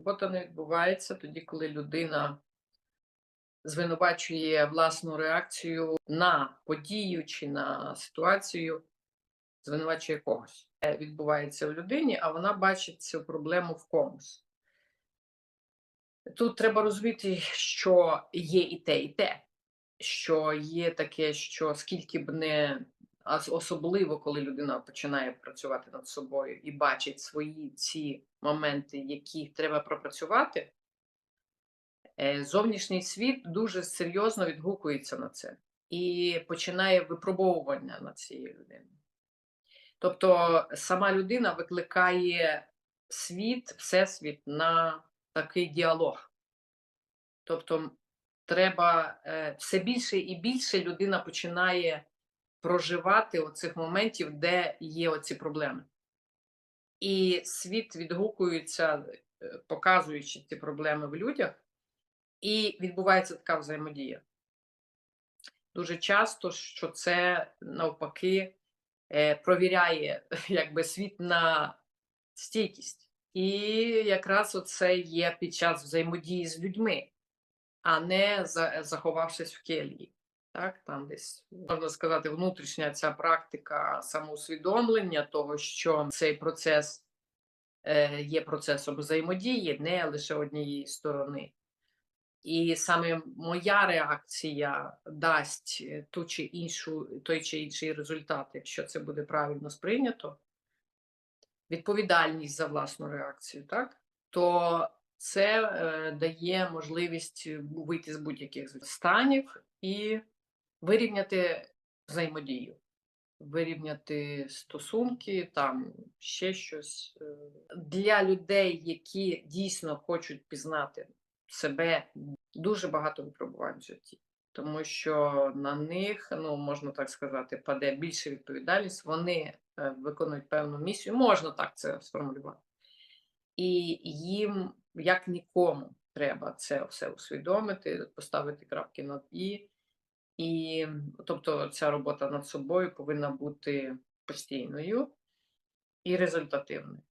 Робота не відбувається тоді, коли людина звинувачує власну реакцію на подію чи на ситуацію, звинувачує когось. Це відбувається в людині, а вона бачить цю проблему в комусь. Тут треба розуміти, що є і те, і те, що є таке, що скільки б не особливо, коли людина починає працювати над собою і бачить свої ці моменти, які треба пропрацювати, е, зовнішній світ дуже серйозно відгукується на це і починає випробовування над цією людиною. Тобто сама людина викликає світ, всесвіт на такий діалог. Тобто, треба е, все більше і більше людина починає проживати оцих моментів, де є оці проблеми. І світ відгукується, е, показуючи ці проблеми в людях, і відбувається така взаємодія. Дуже часто, що це навпаки е, провіряє якби, світ на стійкість. І якраз оце є під час взаємодії з людьми, а не заховавшись в кельї. Так, там десь можна сказати, внутрішня ця практика самоусвідомлення того, що цей процес е, є процесом взаємодії, не лише однієї сторони. І саме моя реакція дасть е, ту чи іншу, той чи інший результат, якщо це буде правильно сприйнято, відповідальність за власну реакцію, так? то це е, дає можливість вийти з будь-яких станів і вирівняти взаємодію, вирівняти стосунки, там ще щось. Е, Для людей, які дійсно хочуть пізнати себе, дуже багато випробувань в житті. Тому що на них, ну можна так сказати, паде більше відповідальність, вони е, виконують певну місію, можна так це сформулювати. І їм, як нікому, треба це все усвідомити, поставити крапки над і. І тобто ця робота над собою повинна бути постійною і результативною.